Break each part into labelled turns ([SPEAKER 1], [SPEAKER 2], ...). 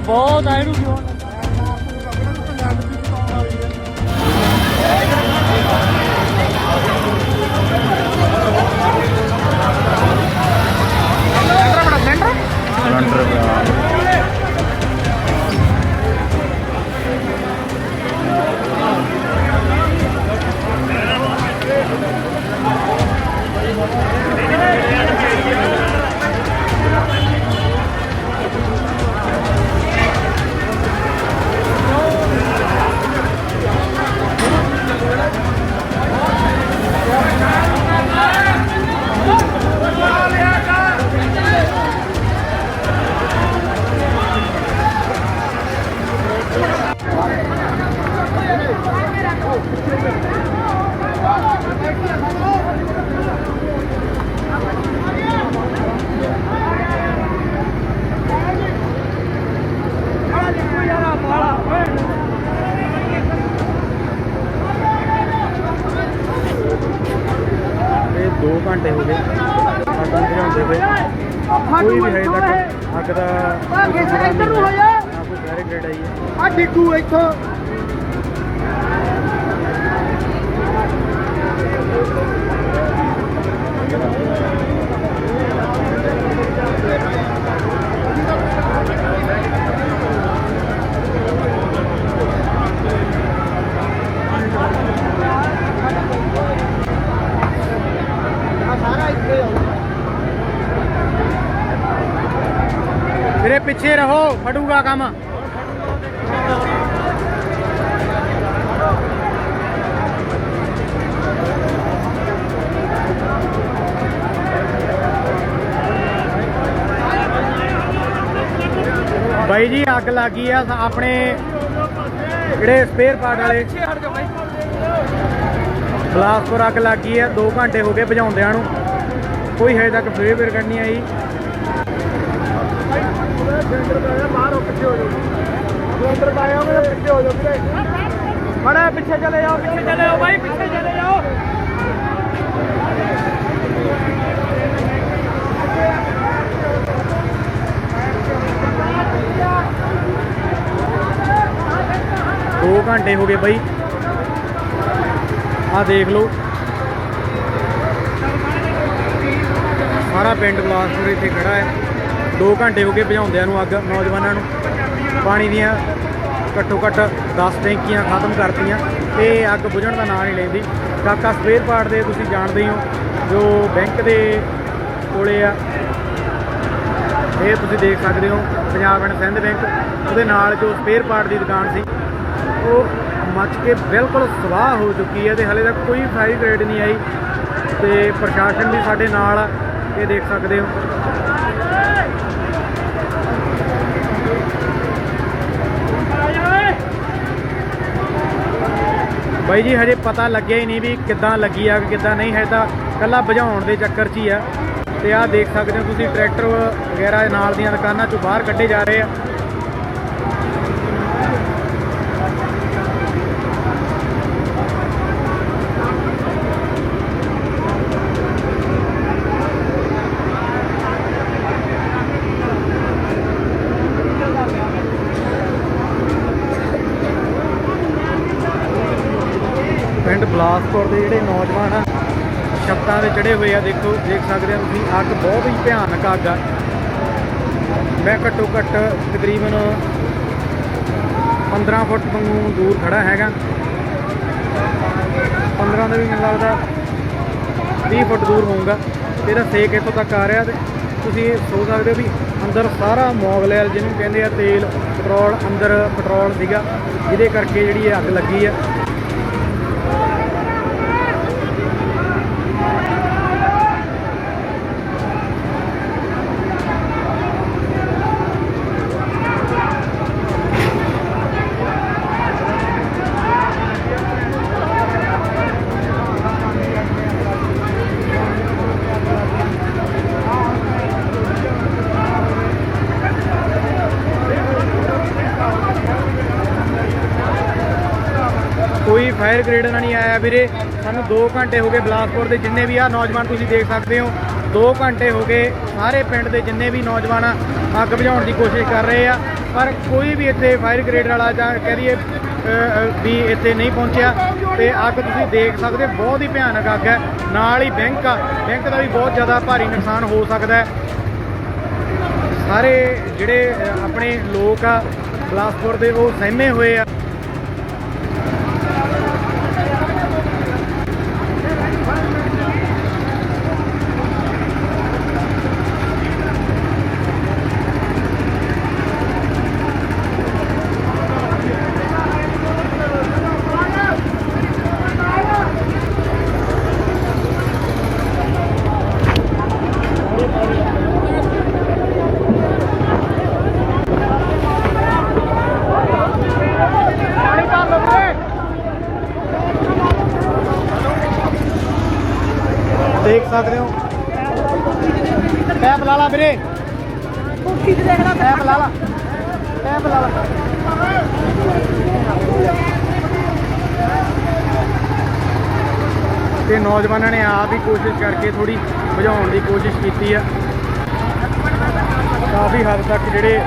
[SPEAKER 1] ਬਹੁਤ ਆ ਇਹਨੂੰ। ਕਿਉਂ
[SPEAKER 2] ਸਿਲੰਡਰ 2 ਘੰਟੇ ਹੋ ਗਏ। ਅੱਗ ਨੂੰ ਬੁਝਾਉਂਦੇ ਪਏ ਕੋਈ ਵੀ ਹਜੇ ਤੱਕ ਅੱਗ ਦਾ ਇੱਧਰ ਨੂੰ ਹੋ ਜਾ। ਨਾ ਕੋਈ ਬੈਰੀਕੇਡ ਆਈ ਹੈ।
[SPEAKER 3] ਆ ਡਿੱਗੂ ਇੱਥੋਂ ਸਾਰਾ ਇੱਥੇ ਆਉ
[SPEAKER 2] ਵੀਰੇ ਪਿੱਛੇ ਰਹੋ ਕੰਮ। ਬਾਈ ਜੀ, ਅੱਗ ਲੱਗੀ ਆ ਸ- ਆਪਣੇ ਜਿਹੜੇ ਸਪੇਅਰ ਪਾਰਟ ਵਾਲੇ। ਬਲਾਸਪੁਰ ਅੱਗ ਲੱਗੀ ਆ 2 ਘੰਟੇ ਹੋ ਗਏ ਭਜਾਉਂਦਿਆਂ ਨੂੰ। ਕੋਈ ਹਜੇ ਤੱਕ ਫੇਰ ਕਰਨੀ ਆਈ।
[SPEAKER 3] ਬਾਹਰ ਹੋ ਪਿੱਛੇ ਹੋ ਜਾਓ ਜੋ ਅੰਦਰ ਪਾਇਆ ਹੋਵੇ ਪਿੱਛੇ ਹੋ ਜਾਓ ਵੀਰੇ ਬੜਾ ਪਿੱਛੇ ਚਲੇ ਜਾਓ ਪਿੱਛੇ ਚਲੇ ਜਾਓ ਭਾਈ ਪਿੱਛੇ ਚਲੇ ਜਾਓ
[SPEAKER 2] ਦੋ 2 ਘੰਟੇ ਹੋ ਗਏ ਭਜਾਉਂਦਿਆਂ ਨੂੰ ਅੱਗ ਨੌਜਵਾਨਾਂ ਨੂੰ। ਪਾਣੀ ਦੀਆਂ ਘੱਟੋ ਘੱਟ 10 ਟੈਂਕੀਆਂ ਖਤਮ ਕਰਤੀਆਂ, ਤੇ ਅੱਗ ਬੁਝਣ ਦਾ ਨਾਂ ਨਹੀਂ ਲੈਂਦੀ। ਕਾਕਾ ਸਪੇਅਰ ਪਾਰਟ ਦੇ ਤੁਸੀਂ ਜਾਣਦੇ ਹੀ ਹੋ, ਜੋ ਬੈਂਕ ਦੇ ਕੋਲੇ ਆ। ਇਹ ਤੁਸੀਂ ਦੇਖ ਸਕਦੇ ਹੋ, ਪੰਜਾਬ ਐਂਡ ਸਿੰਧ ਬੈਂਕ। ਉਹਦੇ ਨਾਲ ਜੋ ਸਪੇਅਰ ਪਾਰਟ ਦੀ ਦੁਕਾਨ ਸੀ, ਉਹ ਮੱਚ ਕੇ ਬਿਲਕੁਲ ਸਵਾਹ ਹੋ ਚੁੱਕੀ ਹੈ ਤੇ ਹਲੇ ਤੱਕ ਕੋਈ ਫਾਇਰ ਗ੍ਰੇਡ ਨਹੀਂ ਆਈ। ਤੇ ਪ੍ਰਸ਼ਾਸਨ ਵੀ ਸਾਡੇ ਨਾਲ ਆ, ਇਹ ਦੇਖ ਸਕਦੇ ਹੋ। ਬਾਈ ਜੀ, ਹਜੇ ਪਤਾ ਲੱਗਿਆ ਹੀ ਨਹੀਂ ਵੀ ਕਿੱਦਾਂ ਲੱਗੀ ਆ ਕਿੱਦਾਂ ਨਹੀਂ। ਹੈ ਤਾਂ ਕੱਲਾ ਬੁਝਾਉਣ ਦੇ ਚੱਕਰ 'ਚ ਹੀ ਆ। ਤੇ ਆਹ ਦੇਖ ਸਕਦੇ ਹੋ ਤੁਸੀਂ, ਟਰੈਕਟਰ ਵਗੈਰਾ ਨਾਲ ਦੀਆਂ ਦੁਕਾਨਾਂ 'ਚੋਂ ਬਾਹਰ ਕੱਢੇ ਜਾ ਰਹੇ ਆ ਪਿੰਡ ਬਲਾਸਪੁਰ ਦੇ ਜਿਹੜੇ ਨੌਜਵਾਨ ਆ, ਛੱਤਾਂ ਦੇ ਚੜੇ ਹੋਏ ਆ, ਦੇਖੋ, ਦੇਖ ਸਕਦੇ ਹੋ ਤੁਸੀਂ, ਅੱਗ ਬਹੁਤ ਹੀ ਭਿਆਨਕ ਅੱਗ ਆ। ਮੈਂ ਘੱਟੋ ਘੱਟ ਤਕਰੀਬਨ 15 ਫੁੱਟ ਤੋਂ ਦੂਰ ਖੜਾ ਹੈਗਾ। 15 ਦਾ ਵੀ ਮੈਨੂੰ ਲੱਗਦਾ 20 ਫੁੱਟ ਦੂਰ ਹੋਊਗਾ। ਤੇ ਇਹਦਾ ਸੇਕ ਇੱਥੋਂ ਤੱਕ ਆ ਰਿਹਾ ਤੇ ਤੁਸੀਂ ਸੋਚ ਸਕਦੇ ਹੋ ਵੀ ਅੰਦਰ ਸਾਰਾ ਮੋਗਲੈਲ ਜਿਹਨੂੰ ਕਹਿੰਦੇ ਆ ਤੇਲ, ਪੈਟਰੋਲ, ਅੰਦਰ ਪੈਟਰੋਲ ਸੀਗਾ, ਜਿਹਦੇ ਕਰਕੇ ਜਿਹੜੀ ਇਹ ਅੱਗ ਲੱਗੀ ਆ। ਕੋਈ ਫਾਇਰ ਗ੍ਰੇਡ ਨਾਲ ਨਹੀਂ ਆਇਆ ਵੀਰੇ। ਸਾਨੂੰ 2 ਘੰਟੇ ਹੋ ਗਏ ਬਲਾਸਪੁਰ ਦੇ ਜਿੰਨੇ ਵੀ ਆ ਨੌਜਵਾਨ ਤੁਸੀਂ ਦੇਖ ਸਕਦੇ ਹੋ। 2 ਘੰਟੇ ਹੋ ਗਏ ਸਾਰੇ ਪਿੰਡ ਦੇ ਜਿੰਨੇ ਵੀ ਨੌਜਵਾਨ ਆ ਅੱਗ ਬੁਝਾਉਣ ਦੀ ਕੋਸ਼ਿਸ਼ ਕਰ ਰਹੇ ਆ। ਪਰ ਕੋਈ ਵੀ ਇੱਥੇ ਫਾਇਰ ਗ੍ਰੇਡ ਵਾਲਾ ਜਾਂ ਕਹਿ ਦਈਏ ਵੀ ਇੱਥੇ ਨਹੀਂ ਪਹੁੰਚਿਆ। ਤੇ ਅੱਗ ਤੁਸੀਂ ਦੇਖ ਸਕਦੇ ਹੋ, ਬਹੁਤ ਹੀ ਭਿਆਨਕ ਅੱਗ ਹੈ। ਨਾਲ ਹੀ ਬੈਂਕ ਆ ਬੈਂਕ ਦਾ ਵੀ ਬਹੁਤ ਜ਼ਿਆਦਾ ਭਾਰੀ ਨੁਕਸਾਨ ਹੋ ਸਕਦਾ ਹੈ। ਸਾਰੇ ਜਿਹੜੇ ਆਪਣੇ ਲੋਕ ਆ ਬਲਾਸਪੁਰ ਦੇ ਉਹ ਸਹਿਮੇ ਹੋਏ ਆ ਦੇਖ ਸਕਦੇ ਹੋ ਪੈਪ ਲਾ ਲਾ ਵੀਰੇ। ਪੈਪ ਲਾ ਲਾ। ਪੈਪ ਲਾ ਲਾ। ਤੇ ਨੌਜਵਾਨਾਂ ਨੇ ਆਪ ਹੀ ਕੋਸ਼ਿਸ਼ ਕਰਕੇ ਥੋੜੀ ਬੁਝਾਉਣ ਦੀ ਕੋਸ਼ਿਸ਼ ਕੀਤੀ ਆ। ਕਾਫੀ ਹੱਦ ਤੱਕ ਜਿਹੜੇ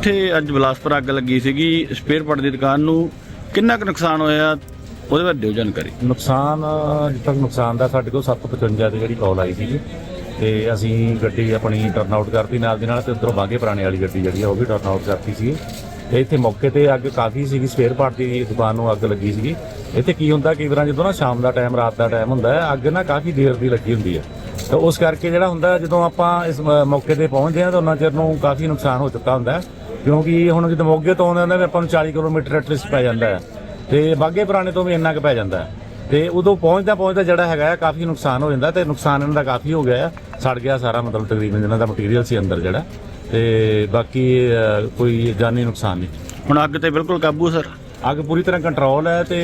[SPEAKER 1] ਇੱਥੇ ਅੱਜ ਬਲਾਸਪੁਰ ਅੱਗ ਲੱਗੀ ਸੀਗੀ। ਸਪੇਅਰ ਪਾਰਟ ਦੀ ਦੁਕਾਨ ਨੂੰ ਕਿੰਨਾ ਕੁ ਨੁਕਸਾਨ ਹੋਇਆ? ਉਹਦੇ ਬਾਰੇ ਦਿਓ ਜਾਣਕਾਰੀ।
[SPEAKER 4] ਨੁਕਸਾਨ, ਜਿੱਥੇ ਤੱਕ ਨੁਕਸਾਨ ਦਾ, ਸਾਡੇ ਕੋਲ 755 ਦੀ ਜਿਹੜੀ ਕਾਲ ਆਈ ਸੀਗੀ। ਤੇ ਅਸੀਂ ਗੱਡੀ ਆਪਣੀ ਟਰਨ ਆਊਟ ਕਰਤੀ ਨਾਲ ਦੀ ਨਾਲ ਤੇ ਉਧਰੋਂ ਬਾਗੇ ਪੁਰਾਣੇ ਵਾਲੀ ਗੱਡੀ ਜਿਹੜੀ ਆ, ਉਹ ਵੀ ਟਰਨ ਆਊਟ ਕਰਤੀ ਸੀ ਤੇ ਇੱਥੇ ਮੌਕੇ ਤੇ ਅੱਗ ਕਾਫੀ ਸੀਗੀ, ਸਪੇਅਰ ਪਾਰਟ ਦੀ ਦੁਕਾਨ ਨੂੰ ਅੱਗ ਲੱਗੀ ਸੀਗੀ। ਇੱਥੇ ਕੀ ਹੁੰਦਾ, ਕਈ ਵਾਰਾਂ ਜਦੋਂ ਨਾ ਸ਼ਾਮ ਦਾ ਟਾਈਮ ਰਾਤ ਦਾ ਟਾਈਮ ਹੁੰਦਾ ਹੈ, ਅੱਗ ਨਾ ਕਾਫੀ ਦੇਰ ਦੀ ਲੱਗੀ ਹੁੰਦੀ ਹੈ। ਤਾਂ ਉਸ ਕਰਕੇ ਜਿਹੜਾ ਹੁੰਦਾ, ਜਦੋਂ ਆਪਾਂ ਇਸ ਮੌਕੇ ਤੇ ਪਹੁੰਚਦੇ ਹਾਂ, ਤਾਂ ਉਹਨਾਂ ਚਿਰ ਨੂੰ ਕਾਫੀ ਨੁਕਸਾਨ ਹੋ ਚੁੱਕਾ ਹੁੰਦਾ ਹੈ। ਕਿਉਂਕਿ ਹੁਣ ਜਦੋਂ ਮੋਗੇ ਤੋਂ ਆਉਂਦੇ ਹੁੰਦੇ ਵੀ ਆਪਾਂ ਨੂੰ 40 ਕਿਲੋਮੀਟਰ ਐਟਲੀਸਟ ਪੈ ਜਾਂਦਾ ਹੈ। ਤੇ ਬਾਗੇ ਪੁਰਾਣੇ ਤੋਂ ਵੀ ਇੰਨਾ ਕੁ ਪੈ ਜਾਂਦਾ ਤੇ ਉਦੋਂ ਪਹੁੰਚਦਾ ਪਹੁੰਚਦਾ ਜਿਹੜਾ ਹੈਗਾ ਕਾਫੀ ਨੁਕਸਾਨ ਹੋ ਜਾਂਦਾ ਤੇ ਨੁਕਸਾਨ ਇਹਨਾਂ ਦਾ ਕਾਫੀ ਹੋ ਗਿਆ ਸੜ ਗਿਆ ਸਾਰਾ ਮਤਲਬ ਤਕਰੀਬਨ ਜਿਹਨਾਂ ਦਾ ਮਟੀਰੀਅਲ ਸੀ ਅੰਦਰ ਜਿਹੜਾ। ਤੇ ਬਾਕੀ ਕੋਈ ਜਾਨੀ ਨੁਕਸਾਨ ਨਹੀਂ।
[SPEAKER 1] ਹੁਣ ਅੱਗ ਤੇ ਬਿਲਕੁਲ ਕਾਬੂ ਸਰ?
[SPEAKER 4] ਅੱਗ ਪੂਰੀ ਤਰ੍ਹਾਂ ਕੰਟਰੋਲ ਹੈ ਤੇ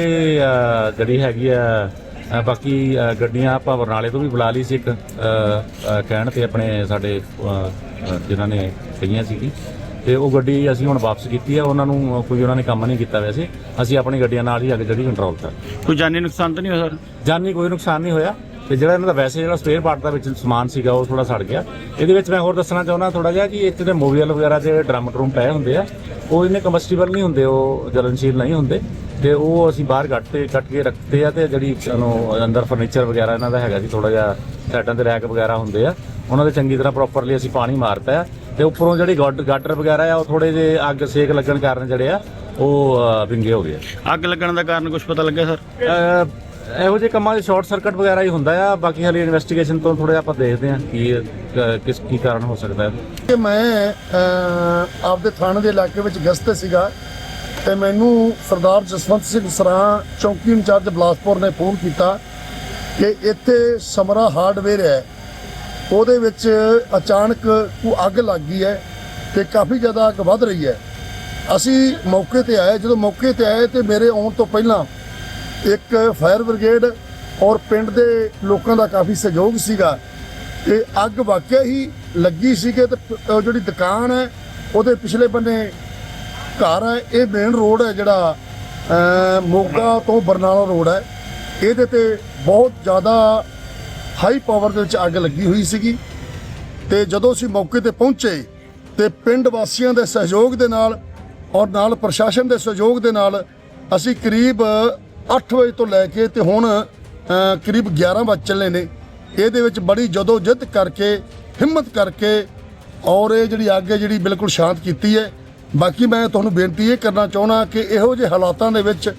[SPEAKER 4] ਜਿਹੜੀ ਹੈਗੀ ਆ ਬਾਕੀ ਗੱਡੀਆਂ ਆਪਾਂ ਬਰਨਾਲੇ ਤੋਂ ਵੀ ਬੁਲਾ ਲਈ ਸੀ ਇੱਕ ਕਹਿਣ ਤੇ ਆਪਣੇ ਸਾਡੇ ਜਿਨ੍ਹਾਂ ਨੇ ਕਹੀਆਂ ਸੀਗੀ। ਤੇ ਉਹ ਗੱਡੀ ਅਸੀਂ ਹੁਣ ਵਾਪਸ ਕੀਤੀ ਹੈ ਉਹਨਾਂ ਨੂੰ ਕੋਈ ਉਹਨਾਂ ਨੇ ਕੰਮ ਨਹੀਂ ਕੀਤਾ ਵੈਸੇ। ਅਸੀਂ ਆਪਣੀ ਗੱਡੀਆਂ ਨਾਲ ਹੀ ਅੱਗ ਜਿਹੜੀ ਕੰਟਰੋਲ ਕਰ।
[SPEAKER 1] ਕੋਈ ਜਾਨੀ ਨੁਕਸਾਨ ਤਾਂ ਨਹੀਂ ਹੋਇਆ ਸਰ?
[SPEAKER 4] ਜਾਨੀ ਕੋਈ ਨੁਕਸਾਨ ਨਹੀਂ ਹੋਇਆ। ਤੇ ਜਿਹੜਾ ਇਹਨਾਂ ਦਾ ਵੈਸੇ ਜਿਹੜਾ ਸਪੇਅਰ ਪਾਰਟ ਦਾ ਵਿੱਚ ਸਮਾਨ ਸੀਗਾ ਉਹ ਥੋੜਾ ਸੜ ਗਿਆ। ਇਹਦੇ ਵਿੱਚ ਮੈਂ ਹੋਰ ਦੱਸਣਾ ਚਾਹੁੰਦਾ ਥੋੜਾ ਜਿਹਾ ਕਿ ਇੱਥੇ ਦੇ ਮੋਬੀਲ ਵਗੈਰਾ ਦੇ ਡਰਮ ਡਰੂਮ ਪਏ ਹੁੰਦੇ ਆ। ਉਹ ਇਹਨੇ ਕੰਬਸਟੀਬਲ ਨਹੀਂ ਹੁੰਦੇ ਉਹ ਜਲਨਸ਼ੀਲ ਨਹੀਂ ਹੁੰਦੇ। ਤੇ ਉਹ ਅਸੀਂ ਬਾਹਰ ਕੱਟ ਤੇ ਕੱਟ ਕੇ ਰੱਖਦੇ ਆ ਤੇ ਜਿਹੜੀ ਉਹਨੂੰ ਅੰਦਰ ਫਰਨੀਚਰ ਵਗੈਰਾ ਇਹਨਾਂ ਦਾ ਹੈਗਾ ਸੀ ਥੋੜਾ ਜਿਹਾ ਸਾਈਡਾਂ ਤੇ ਰੈਕ ਵਗੈਰਾ ਹੁੰਦੇ ਆ ਉਹਨਾਂ ਦੇ ਚੰਗੀ ਤਰ੍ਹਾਂ ਪ੍ਰੋਪਰਲੀ ਅਸੀਂ ਪਾਣੀ ਮਾਰਤਾ ਆ ਤੇ ਉੱਪਰੋਂ ਜਿਹੜੀ ਗਾਡ- ਗਾਟਰ ਵਗੈਰਾ ਆ ਉਹ ਥੋੜੇ ਜਿਹੇ ਅੱਗ ਸੇਕ ਲੱਗਣ ਕਾਰਨ ਜਿਹੜੇ ਆ ਉਹ ਵਿੰਗੇ ਹੋ ਗਏ ਆ।
[SPEAKER 1] ਅੱਗ ਲੱਗਣ ਦਾ ਕਾਰਨ ਕੁਝ ਪਤਾ ਲੱਗਿਆ ਸਰ?
[SPEAKER 4] ਇਹੋ ਜਿਹੇ ਕੰਮਾਂ 'ਚ ਸ਼ਾਰਟ ਸਰਕਟ ਵਗੈਰਾ ਹੀ ਹੁੰਦਾ ਆ ਬਾਕੀ ਹਾਲੇ ਇਨਵੈਸਟੀਗੇਸ਼ਨ ਤੋਂ ਥੋੜਾ ਆਪਾਂ ਦੇਖਦੇ ਹਾਂ ਕੀ ਕਿਸ ਕੀ ਕਾਰਨ ਹੋ ਸਕਦਾ ਹੈ।
[SPEAKER 5] ਮੈਂ ਆਪਦੇ ਥਾਣੇ ਦੇ ਇਲਾਕੇ ਵਿੱਚ ਗਸ਼ਤ ਸੀਗਾ ਤੇ ਮੈਨੂੰ ਸਰਦਾਰ ਜਸਵੰਤ ਸਿੰਘ ਸਰਾਂ ਚੌਕੀ ਇੰਚਾਰਜ ਬਲਾਸਪੁਰ ਨੇ ਫੋਨ ਕੀਤਾ ਕਿ ਇੱਥੇ ਸਮਰਾ ਹਾਰਡਵੇਅਰ ਹੈ। ਉਹਦੇ ਵਿੱਚ ਅਚਾਨਕ ਕੋਈ ਅੱਗ ਲੱਗ ਗਈ ਹੈ ਤੇ ਕਾਫੀ ਜ਼ਿਆਦਾ ਅੱਗ ਵੱਧ ਰਹੀ ਹੈ। ਅਸੀਂ ਮੌਕੇ ਤੇ ਆਏ, ਜਦੋਂ ਮੌਕੇ ਤੇ ਆਏ ਤੇ ਮੇਰੇ ਆਉਣ ਤੋਂ ਪਹਿਲਾਂ ਇੱਕ ਫਾਇਰ ਬ੍ਰਿਗੇਡ ਔਰ ਪਿੰਡ ਦੇ ਲੋਕਾਂ ਦਾ ਕਾਫੀ ਸਹਿਯੋਗ ਸੀਗਾ। ਤੇ ਅੱਗ ਵਾਕਿਆ ਹੀ ਲੱਗੀ ਸੀਗੇ ਤੇ ਜਿਹੜੀ ਦੁਕਾਨ ਹੈ, ਉਹਦੇ ਪਿਛਲੇ ਬੰਨੇ ਘਰ ਹੈ, ਇਹ ਮੇਨ ਰੋਡ ਹੈ ਜਿਹੜਾ ਮੋਗਾ ਤੋਂ ਬਰਨਾਲਾ ਰੋਡ ਹੈ। ਇਹਦੇ ਤੇ ਬਹੁਤ ਜ਼ਿਆਦਾ ਹਾਈ ਪਾਵਰ ਦੇ ਵਿੱਚ ਅੱਗ ਲੱਗੀ ਹੋਈ ਸੀਗੀ ਤੇ ਜਦੋਂ ਅਸੀਂ ਮੌਕੇ ਤੇ ਪਹੁੰਚੇ ਤੇ ਪਿੰਡ ਵਾਸੀਆਂ ਦੇ ਸਹਿਯੋਗ ਦੇ ਨਾਲ ਔਰ ਨਾਲ ਪ੍ਰਸ਼ਾਸਨ ਦੇ ਸਹਿਯੋਗ ਦੇ ਨਾਲ ਅਸੀਂ ਕਰੀਬ 8 ਵਜੇ ਤੋਂ ਲੈ ਕੇ ਤੇ ਹੁਣ ਕਰੀਬ 11 ਵਜੇ ਚੱਲੇ ਨੇ। ਇਹਦੇ ਵਿੱਚ ਬੜੀ ਜਦੋਂ ਜਿੱਦ ਕਰਕੇ, ਹਿੰਮਤ ਕਰਕੇ ਔਰ ਇਹ ਜਿਹੜੀ ਅੱਗ ਹੈ ਜਿਹੜੀ ਬਿਲਕੁਲ ਸ਼ਾਂਤ ਕੀਤੀ ਹੈ। ਬਾਕੀ ਮੈਂ ਤੁਹਾਨੂੰ ਬੇਨਤੀ ਇਹ ਕਰਨਾ ਚਾਹੁੰਦਾ ਕਿ ਇਹੋ ਜਿਹੇ ਹਾਲਾਤਾਂ ਦੇ ਵਿੱਚ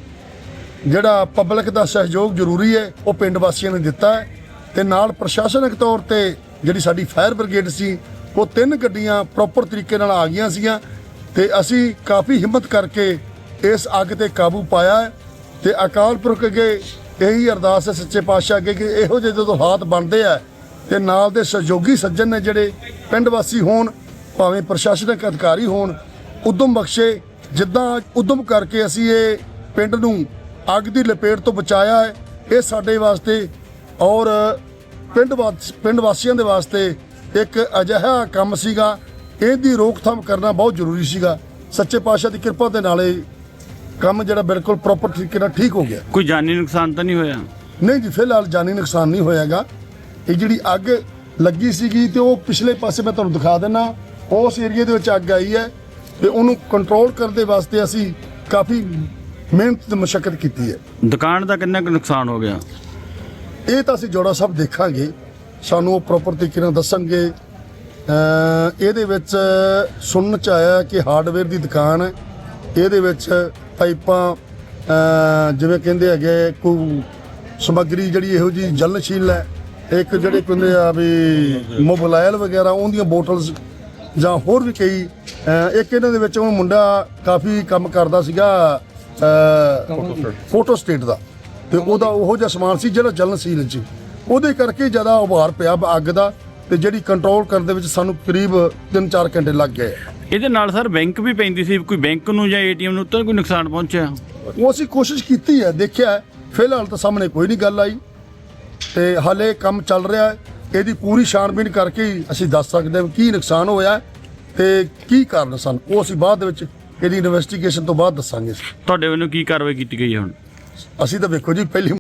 [SPEAKER 5] ਜਿਹੜਾ ਪਬਲਿਕ ਦਾ ਸਹਿਯੋਗ ਜ਼ਰੂਰੀ ਹੈ, ਉਹ ਪਿੰਡ ਵਾਸੀਆਂ ਨੇ ਦਿੱਤਾ ਹੈ। ਤੇ ਨਾਲ ਪ੍ਰਸ਼ਾਸਨਿਕ ਤੌਰ ਤੇ ਜਿਹੜੀ ਸਾਡੀ ਫਾਇਰ ਬ੍ਰਿਗੇਡ ਸੀ, ਉਹ ਤਿੰਨ ਗੱਡੀਆਂ ਪ੍ਰੋਪਰ ਤਰੀਕੇ ਨਾਲ ਆ ਗਈਆਂ ਸੀਗੀਆਂ ਤੇ ਅਸੀਂ ਕਾਫੀ ਹਿੰਮਤ ਕਰਕੇ ਇਸ ਅੱਗ ਤੇ ਕਾਬੂ ਪਾਇਆ ਹੈ ਤੇ ਅਕਾਲ ਪੁਰਖ ਅੱਗੇ ਇਹੀ ਅਰਦਾਸ ਹੈ ਸੱਚੇ ਪਾਤਸ਼ਾਹ ਅੱਗੇ ਕਿ ਇਹੋ ਜਿਹੇ ਜਦੋਂ ਹਾਲਾਤ ਬਣਦੇ ਆ ਤੇ ਨਾਲ ਦੇ ਸਹਿਯੋਗੀ ਸੱਜਣ ਨੇ ਜਿਹੜੇ ਪਿੰਡ ਵਾਸੀ ਹੋਣ, ਭਾਵੇਂ ਪ੍ਰਸ਼ਾਸਨਿਕ ਅਧਿਕਾਰੀ ਹੋਣ, ਉਦਮ ਬਖਸ਼ੇ, ਜਿੱਦਾਂ ਉਦਮ ਕਰਕੇ ਅਸੀਂ ਇਹ ਪਿੰਡ ਨੂੰ ਅੱਗ ਦੀ ਲਪੇਟ ਤੋਂ ਬਚਾਇਆ ਹੈ, ਇਹ ਸਾਡੇ ਵਾਸਤੇ ਔਰ ਪਿੰਡ ਵਾਸ- ਪਿੰਡ ਵਾਸੀਆਂ ਦੇ ਵਾਸਤੇ ਇੱਕ ਅਜਿਹਾ ਕੰਮ ਸੀਗਾ। ਇਹਦੀ ਰੋਕਥਾਮ ਕਰਨਾ ਬਹੁਤ ਜ਼ਰੂਰੀ ਸੀਗਾ। ਸੱਚੇ ਪਾਤਸ਼ਾਹ ਦੀ ਕਿਰਪਾ ਦੇ ਨਾਲ ਇਹ ਕੰਮ ਜਿਹੜਾ ਬਿਲਕੁਲ ਪ੍ਰੋਪਰ ਤਰੀਕੇ ਨਾਲ ਠੀਕ ਹੋ ਗਿਆ।
[SPEAKER 1] ਕੋਈ ਜਾਨੀ ਨੁਕਸਾਨ ਤਾਂ ਨਹੀਂ ਹੋਇਆ?
[SPEAKER 5] ਨਹੀਂ ਜੀ ਫਿਲਹਾਲ ਜਾਨੀ ਨੁਕਸਾਨ ਨਹੀਂ ਹੋਇਆਗਾ। ਇਹ ਜਿਹੜੀ ਅੱਗ ਲੱਗੀ ਸੀਗੀ ਤੇ ਉਹ ਪਿਛਲੇ ਪਾਸੇ ਮੈਂ ਤੁਹਾਨੂੰ ਦਿਖਾ ਦਿੰਨਾ। ਉਸ ਏਰੀਆ ਦੇ ਵਿੱਚ ਅੱਗ ਆਈ ਹੈ ਤੇ ਉਹਨੂੰ ਕੰਟਰੋਲ ਕਰਨ ਦੇ ਵਾਸਤੇ ਅਸੀਂ ਕਾਫੀ ਮਿਹਨਤ ਤੇ ਮਸ਼ੱਕਤ ਕੀਤੀ ਹੈ।
[SPEAKER 1] ਦੁਕਾਨ ਦਾ ਕਿੰਨਾ ਕੁ ਨੁਕਸਾਨ ਹੋ ਗਿਆ?
[SPEAKER 5] ਇਹ ਤਾਂ ਅਸੀਂ ਜੋੜਾ ਸਭ ਦੇਖਾਂਗੇ। ਸਾਨੂੰ ਉਹ ਪ੍ਰੋਪਰ ਤਰੀਕੇ ਨਾਲ ਦੱਸਣਗੇ। ਇਹਦੇ ਵਿੱਚ ਸੁਣਨ ਚ ਆਇਆ ਕਿ ਹਾਰਡਵੇਅਰ ਦੀ ਦੁਕਾਨ ਹੈ। ਇਹਦੇ ਵਿੱਚ ਪਾਈਪਾਂ ਜਿਵੇਂ ਕਹਿੰਦੇ ਹੈਗੇ ਕੋਈ ਸਮੱਗਰੀ ਜਿਹੜੀ ਇਹੋ ਜੀ ਜਲਨਸ਼ੀਲ ਹੈ ਇੱਕ ਜਿਹੜੇ ਕਹਿੰਦੇ ਆ ਵੀ ਮੋਬਾਈਲ ਵਗੈਰਾ ਉਹਦੀਆਂ ਬੋਟਲਸ ਜਾਂ ਹੋਰ ਵੀ ਕਈ ਇੱਕ ਇਹਨਾਂ ਦੇ ਵਿੱਚ ਉਹ ਮੁੰਡਾ ਕਾਫੀ ਕੰਮ ਕਰਦਾ ਸੀਗਾ ਫੋਟੋ ਸਟੇਟ ਦਾ। ਤੇ ਉਹਦਾ ਉਹੋ ਜਿਹਾ ਸਮਾਨ ਸੀ ਜਿਹੜਾ ਜਲਨਸ਼ੀਲ ਸੀ ਉਹਦੇ ਕਰਕੇ ਜ਼ਿਆਦਾ ਉਭਾਰ ਪਿਆ ਅੱਗ ਦਾ ਤੇ ਜਿਹੜੀ ਕੰਟਰੋਲ ਕਰਨ ਦੇ ਵਿੱਚ ਸਾਨੂੰ ਕਰੀਬ 3-4 ਘੰਟੇ ਲੱਗ ਗਏ।
[SPEAKER 1] ਇਹਦੇ ਨਾਲ ਸਰ ਬੈਂਕ ਵੀ ਪੈਂਦੀ ਸੀ ਕੋਈ ਬੈਂਕ ਨੂੰ ਜਾਂ ਏਟੀਐਮ ਨੂੰ ਤਾਂ ਕੋਈ ਨੁਕਸਾਨ ਪਹੁੰਚਿਆ?
[SPEAKER 5] ਉਹ ਅਸੀਂ ਕੋਸ਼ਿਸ਼ ਕੀਤੀ ਹੈ ਦੇਖਿਆ। ਫਿਲਹਾਲ ਤਾਂ ਸਾਹਮਣੇ ਕੋਈ ਨਹੀਂ ਗੱਲ ਆਈ। ਤੇ ਹਾਲੇ ਕੰਮ ਚੱਲ ਰਿਹਾ ਹੈ ਇਹਦੀ ਪੂਰੀ ਛਾਣਬੀਣ ਕਰਕੇ ਹੀ ਅਸੀਂ ਦੱਸ ਸਕਦੇ ਹਾਂ ਕੀ ਨੁਕਸਾਨ ਹੋਇਆ ਤੇ ਕੀ ਕਾਰਨ ਸਨ। ਉਹ ਅਸੀਂ ਬਾਅਦ ਦੇ ਵਿੱਚ ਇਹਦੀ ਇਨਵੈਸਟੀਗੇਸ਼ਨ ਤੋਂ ਬਾਅਦ ਦੱਸਾਂਗੇ।
[SPEAKER 1] ਤੁਹਾਡੇ ਵੱਲੋਂ ਕੀ ਕਾਰਵਾਈ ਕੀਤੀ ਗਈ ਹੈ ਹੁਣ?
[SPEAKER 5] ਅਸੀਂ ਤਾਂ ਵੇਖੋ ਜੀ ਪਹਿਲੀ